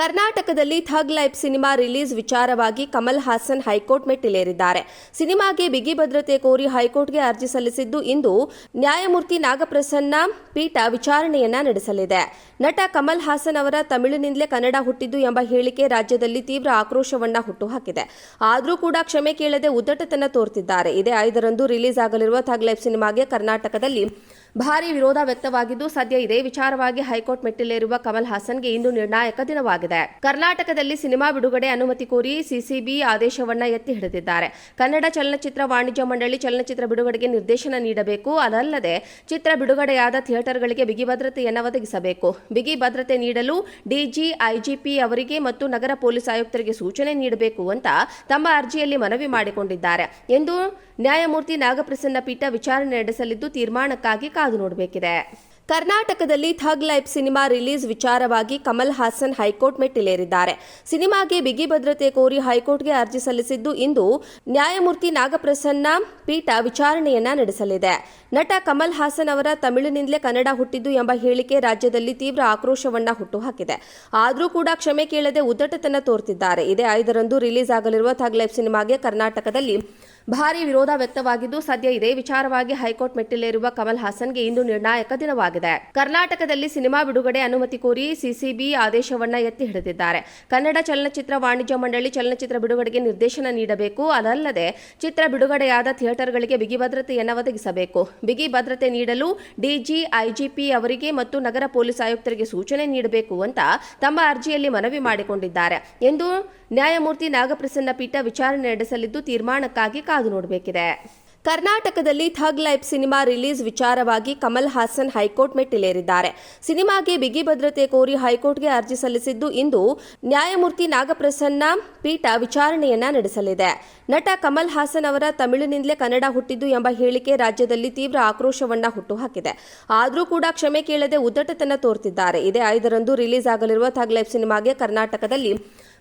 ಕರ್ನಾಟಕದಲ್ಲಿ ಥಗ್ life cinema release ವಿಚಾರವಾಗಿ Kamal Haasan high court ಮೆಟ್ಟಿಲೇರಿದ್ದಾರೆ. ಸಿನಿಮಾಗೆ ಬಿಗಿ ಭದ್ರತೆ ಕೋರಿ ಹೈಕೋರ್ಟ್ಗೆ ಅರ್ಜಿ ಸಲ್ಲಿಸಿದ್ದು ಇಂದು ನ್ಯಾಯಮೂರ್ತಿ ನಾಗಪ್ರಸನ್ನ ಪೀಠ ವಿಚಾರಣೆಯನ್ನ ನಡೆಸಲಿದೆ. ನಟ ಕಮಲ್ ಹಾಸನ್ ಅವರ ತಮಿಳಿನಿಂದಲೇ ಕನ್ನಡ ಹುಟ್ಟಿದ್ದು ಎಂಬ ಹೇಳಿಕೆ ರಾಜ್ಯದಲ್ಲಿ ತೀವ್ರ ಆಕ್ರೋಶವನ್ನ ಹುಟ್ಟುಹಾಕಿದೆ. ಆದರೂ ಕೂಡ ಕ್ಷಮೆ ಕೇಳದೆ ಉದ್ದಟತನ ತೋರ್ತಿದ್ದಾರೆ. ಇದೇ ಐದರಂದು ರಿಲೀಸ್ ಆಗಲಿರುವ ಥಗ್ ಲೈಫ್ ಸಿನಿಮಾಗೆ ಕರ್ನಾಟಕದಲ್ಲಿ ಭಾರಿ ವಿರೋಧ ವ್ಯಕ್ತವಾಗಿದ್ದು ಸದ್ಯ ಇದೇ ವಿಚಾರವಾಗಿ ಹೈಕೋರ್ಟ್ ಮೆಟ್ಟಿಲೇರುವ ಕಮಲ್ ಹಾಸನ್ಗೆ ಇಂದು ನಿರ್ಣಾಯಕ ದಿನವಾಗಿದೆ. ಕರ್ನಾಟಕದಲ್ಲಿ ಸಿನಿಮಾ ಬಿಡುಗಡೆ ಅನುಮತಿ ಕೋರಿ ಸಿಸಿಬಿ ಆದೇಶವನ್ನ ಎತ್ತಿ ಹಿಡಿದಿದ್ದಾರೆ. ಕನ್ನಡ ಚಲನಚಿತ್ರ ವಾಣಿಜ್ಯ ಮಂಡಳಿ ಚಲನಚಿತ್ರ ಬಿಡುಗಡೆಗೆ ನಿರ್ದೇಶನ ನೀಡಬೇಕು. ಅದಲ್ಲದೆ ಚಿತ್ರ ಬಿಡುಗಡೆಯಾದ ಥಿಯೇಟರ್ಗಳಿಗೆ ಬಿಗಿ ಭದ್ರತೆಯನ್ನು ಒದಗಿಸಬೇಕು. ಬಿಗಿ ಭದ್ರತೆ ನೀಡಲು ಡಿಜಿ, ಐಜಿಪಿ ಅವರಿಗೆ ಮತ್ತು ನಗರ ಪೊಲೀಸ್ ಆಯುಕ್ತರಿಗೆ ಸೂಚನೆ ನೀಡಬೇಕು ಅಂತ ತಮ್ಮ ಅರ್ಜಿಯಲ್ಲಿ ಮನವಿ ಮಾಡಿಕೊಂಡಿದ್ದಾರೆ. ಎಂದು ನ್ಯಾಯಮೂರ್ತಿ ನಾಗಪ್ರಸನ್ನ ಪೀಠ ವಿಚಾರಣೆ ನಡೆಸಲಿದ್ದು ತೀರ್ಮಾನಕ್ಕಾಗಿ ಕಾದು ನೋಡಬೇಕಿದೆ. ಕರ್ನಾಟಕದಲ್ಲಿ ಥಗ್ ಲೈಫ್ ಸಿನಿಮಾ ರಿಲೀಸ್ ವಿಚಾರವಾಗಿ ಕಮಲ್ ಹಾಸನ್ ಹೈಕೋರ್ಟ್ ಮೆಟ್ಟಿಲೇರಿದ್ದಾರೆ. ಸಿನಿಮಾಗೆ ಬಿಗಿ ಭದ್ರತೆ ಕೋರಿ ಹೈಕೋರ್ಟ್ಗೆ ಅರ್ಜಿ ಸಲ್ಲಿಸಿದ್ದು ಇಂದು ನ್ಯಾಯಮೂರ್ತಿ ನಾಗಪ್ರಸನ್ನ ಪೀಠ ವಿಚಾರಣೆಯನ್ನ ನಡೆಸಲಿದೆ. ನಟ ಕಮಲ್ ಹಾಸನ್ ಅವರ ತಮಿಳಿನಿಂದಲೇ ಕನ್ನಡ ಹುಟ್ಟಿದ್ದು ಎಂಬ ಹೇಳಿಕೆ ರಾಜ್ಯದಲ್ಲಿ ತೀವ್ರ ಆಕ್ರೋಶವನ್ನ ಹುಟ್ಟುಹಾಕಿದೆ. ಆದರೂ ಕೂಡ ಕ್ಷಮೆ ಕೇಳದೆ ಉದ್ದಟತನ ತೋರ್ತಿದ್ದಾರೆ. ಇದೇ ಐದರಂದು ರಿಲೀಸ್ ಆಗಲಿರುವ ಥಗ್ ಲೈಫ್ ಸಿನಿಮಾಗೆ ಕರ್ನಾಟಕದಲ್ಲಿ ಭಾರೀ ವಿರೋಧ ವ್ಯಕ್ತವಾಗಿದ್ದು, ಸದ್ಯ ಇದೇ ವಿಚಾರವಾಗಿ ಹೈಕೋರ್ಟ್ ಮೆಟ್ಟಿಲೇರುವ ಕಮಲ್ ಹಾಸನ್ಗೆ ಇಂದು ನಿರ್ಣಾಯಕ ದಿನವಾಗಿದೆ. ಕರ್ನಾಟಕದಲ್ಲಿ ಸಿನಿಮಾ ಬಿಡುಗಡೆ ಅನುಮತಿ ಕೋರಿ ಸಿಸಿಬಿ ಆದೇಶವನ್ನ ಎತ್ತಿ ಹಿಡಿದಿದ್ದಾರೆ. ಕನ್ನಡ ಚಲನಚಿತ್ರ ವಾಣಿಜ್ಯ ಮಂಡಳಿ ಚಲನಚಿತ್ರ ಬಿಡುಗಡೆಗೆ ನಿರ್ದೇಶನ ನೀಡಬೇಕು. ಅದಲ್ಲದೆ ಚಿತ್ರ ಬಿಡುಗಡೆಯಾದ ಥಿಯೇಟರ್ಗಳಿಗೆ ಬಿಗಿ ಭದ್ರತೆಯನ್ನು ಒದಗಿಸಬೇಕು. ಬಿಗಿ ಭದ್ರತೆ ನೀಡಲು ಡಿಜಿ ಐಜಿಪಿ ಅವರಿಗೆ ಮತ್ತು ನಗರ ಪೊಲೀಸ್ ಆಯುಕ್ತರಿಗೆ ಸೂಚನೆ ನೀಡಬೇಕು ಅಂತ ತಮ್ಮ ಅರ್ಜಿಯಲ್ಲಿ ಮನವಿ ಮಾಡಿಕೊಂಡಿದ್ದಾರೆ. ಎಂದು ನ್ಯಾಯಮೂರ್ತಿ ನಾಗಪ್ರಸನ್ನ ಪೀಠ ವಿಚಾರಣೆ ನಡೆಸಲಿದ್ದು ತೀರ್ಮಾನಕ್ಕಾಗಿ ಕಾದು ನೋಡಬೇಕಿದೆ. ಕರ್ನಾಟಕದಲ್ಲಿ ಥಗ್ ಲೈಫ್ ಸಿನಿಮಾ ರಿಲೀಸ್ ವಿಚಾರವಾಗಿ ಕಮಲ್ ಹಾಸನ್ ಹೈಕೋರ್ಟ್ ಮೆಟ್ಟಿಲೇರಿದ್ದಾರೆ. ಸಿನಿಮಾಗೆ ಬಿಗಿ ಭದ್ರತೆ ಕೋರಿ ಹೈಕೋರ್ಟ್ಗೆ ಅರ್ಜಿ ಸಲ್ಲಿಸಿದ್ದು ಇಂದು ನ್ಯಾಯಮೂರ್ತಿ ನಾಗಪ್ರಸನ್ನ ಪೀಠ ವಿಚಾರಣೆಯನ್ನ ನಡೆಸಲಿದೆ. ನಟ ಕಮಲ್ ಹಾಸನ್ ಅವರ ತಮಿಳಿನಿಂದಲೇ ಕನ್ನಡ ಹುಟ್ಟಿದ್ದು ಎಂಬ ಹೇಳಿಕೆ ರಾಜ್ಯದಲ್ಲಿ ತೀವ್ರ ಆಕ್ರೋಶವನ್ನ ಹುಟ್ಟುಹಾಕಿದೆ. ಆದರೂ ಕೂಡ ಕ್ಷಮೆ ಕೇಳದೆ ಉದ್ದಟತನ ತೋರ್ತಿದ್ದಾರೆ. ಇದೇ ಐದರಂದು ರಿಲೀಸ್ ಆಗಲಿರುವ ಥಗ್ ಲೈಫ್ ಸಿನಿಮಾಗೆ ಕರ್ನಾಟಕದಲ್ಲಿ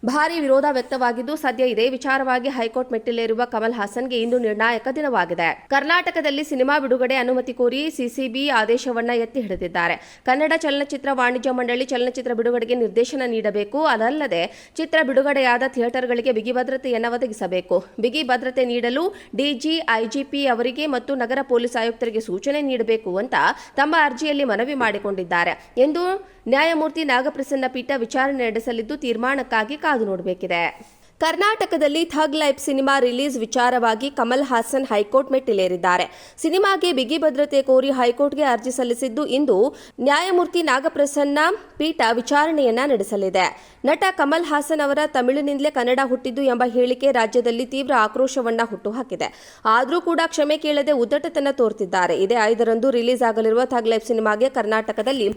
ಭಾರಿ ವಿರೋಧ ವ್ಯಕ್ತವಾಗಿದ್ದು ಸದ್ಯ ಇದೇ ವಿಚಾರವಾಗಿ ಹೈಕೋರ್ಟ್ ಮೆಟ್ಟಿಲೇರುವ ಕಮಲ್ ಹಾಸನ್ಗೆ ಇಂದು ನಿರ್ಣಾಯಕ ದಿನವಾಗಿದೆ. ಕರ್ನಾಟಕದಲ್ಲಿ ಸಿನಿಮಾ ಬಿಡುಗಡೆ ಅನುಮತಿ ಕೋರಿ ಸಿಸಿಬಿ ಆದೇಶವನ್ನ ಎತ್ತಿ ಹಿಡಿದಿದ್ದಾರೆ. ಕನ್ನಡ ಚಲನಚಿತ್ರ ವಾಣಿಜ್ಯ ಮಂಡಳಿ ಚಲನಚಿತ್ರ ಬಿಡುಗಡೆಗೆ ನಿರ್ದೇಶನ ನೀಡಬೇಕು. ಅದಲ್ಲದೆ ಚಿತ್ರ ಬಿಡುಗಡೆಯಾದ ಥಿಯೇಟರ್ಗಳಿಗೆ ಬಿಗಿ ಭದ್ರತೆಯನ್ನು ಒದಗಿಸಬೇಕು. ಬಿಗಿ ಭದ್ರತೆ ನೀಡಲು ಡಿಜಿ, ಐಜಿಪಿ ಅವರಿಗೆ ಮತ್ತು ನಗರ ಪೊಲೀಸ್ ಆಯುಕ್ತರಿಗೆ ಸೂಚನೆ ನೀಡಬೇಕು ಅಂತ ತಮ್ಮ ಅರ್ಜಿಯಲ್ಲಿ ಮನವಿ ಮಾಡಿಕೊಂಡಿದ್ದಾರೆ. ಎಂದು ನ್ಯಾಯಮೂರ್ತಿ ನಾಗಪ್ರಸನ್ನ ಪೀಠ ವಿಚಾರಣೆ ನಡೆಸಲಿದ್ದು ತೀರ್ಮಾನಕ್ಕಾಗಿ ಕಾದು ನೋಡಬೇಕಿದೆ. ಕರ್ನಾಟಕದಲ್ಲಿ ಥಗ್ ಲೈಫ್ ಸಿನಿಮಾ ರಿಲೀಸ್ ವಿಚಾರವಾಗಿ ಕಮಲ್ ಹಾಸನ್ ಹೈಕೋರ್ಟ್ ಮೆಟ್ಟಿಲೇರಿದ್ದಾರೆ. ಸಿನಿಮಾಗೆ ಬಿಗಿ ಭದ್ರತೆ ಕೋರಿ ಹೈಕೋರ್ಟ್ಗೆ ಅರ್ಜಿ ಸಲ್ಲಿಸಿದ್ದು ಇಂದು ನ್ಯಾಯಮೂರ್ತಿ ನಾಗಪ್ರಸನ್ನ ಪೀಠ ವಿಚಾರಣೆಯನ್ನ ನಡೆಸಲಿದೆ. ನಟ ಕಮಲ್ ಹಾಸನ್ ಅವರ ತಮಿಳಿನಿಂದಲೇ ಕನ್ನಡ ಹುಟ್ಟಿದ್ದು ಎಂಬ ಹೇಳಿಕೆ ರಾಜ್ಯದಲ್ಲಿ ತೀವ್ರ ಆಕ್ರೋಶವನ್ನ ಹುಟ್ಟುಹಾಕಿದೆ. ಆದರೂ ಕೂಡ ಕ್ಷಮೆ ಕೇಳದೆ ಉದ್ದಟತನ ತೋರ್ತಿದ್ದಾರೆ. ಇದೇ ಐದರಂದು ರಿಲೀಸ್ ಆಗಲಿರುವ ಥಗ್ ಲೈಫ್ ಸಿನಿಮಾಗೆ ಕರ್ನಾಟಕದಲ್ಲಿ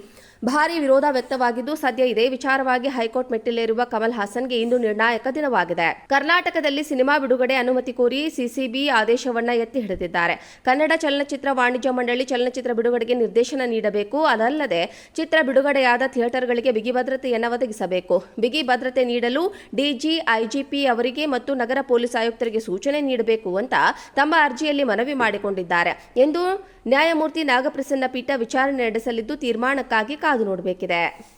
ಭಾರಿ ವಿರೋಧ ವ್ಯಕ್ತವಾಗಿದ್ದು, ಸದ್ಯ ಇದೇ ವಿಚಾರವಾಗಿ ಹೈಕೋರ್ಟ್ ಮೆಟ್ಟಿಲೇರುವ ಕಮಲ್ ಹಾಸನ್ಗೆ ಇಂದು ನಿರ್ಣಾಯಕ ದಿನವಾಗಿದೆ. ಕರ್ನಾಟಕದಲ್ಲಿ ಸಿನಿಮಾ ಬಿಡುಗಡೆ ಅನುಮತಿ ಕೋರಿ ಸಿಸಿಬಿ ಆದೇಶವನ್ನ ಎತ್ತಿ ಹಿಡಿದಿದ್ದಾರೆ. ಕನ್ನಡ ಚಲನಚಿತ್ರ ವಾಣಿಜ್ಯ ಮಂಡಳಿ ಚಲನಚಿತ್ರ ಬಿಡುಗಡೆಗೆ ನಿರ್ದೇಶನ ನೀಡಬೇಕು. ಅದಲ್ಲದೆ ಚಿತ್ರ ಬಿಡುಗಡೆಯಾದ ಥಿಯೇಟರ್ಗಳಿಗೆ ಬಿಗಿ ಭದ್ರತೆಯನ್ನು ಒದಗಿಸಬೇಕು. ಬಿಗಿ ಭದ್ರತೆ ನೀಡಲು ಡಿಜಿ, ಐಜಿಪಿ ಅವರಿಗೆ ಮತ್ತು ನಗರ ಪೊಲೀಸ್ ಆಯುಕ್ತರಿಗೆ ಸೂಚನೆ ನೀಡಬೇಕು ಅಂತ ತಮ್ಮ ಅರ್ಜಿಯಲ್ಲಿ ಮನವಿ ಮಾಡಿಕೊಂಡಿದ್ದಾರೆ. ಎಂದು ನ್ಯಾಯಮೂರ್ತಿ ನಾಗಪ್ರಸನ್ನ ಪೀಠ ವಿಚಾರಣೆ ನಡೆಸಲಿದ್ದು ತೀರ್ಮಾನಕ್ಕಾಗಿ ಕಾದು ನೋಡಬೇಕಿದೆ.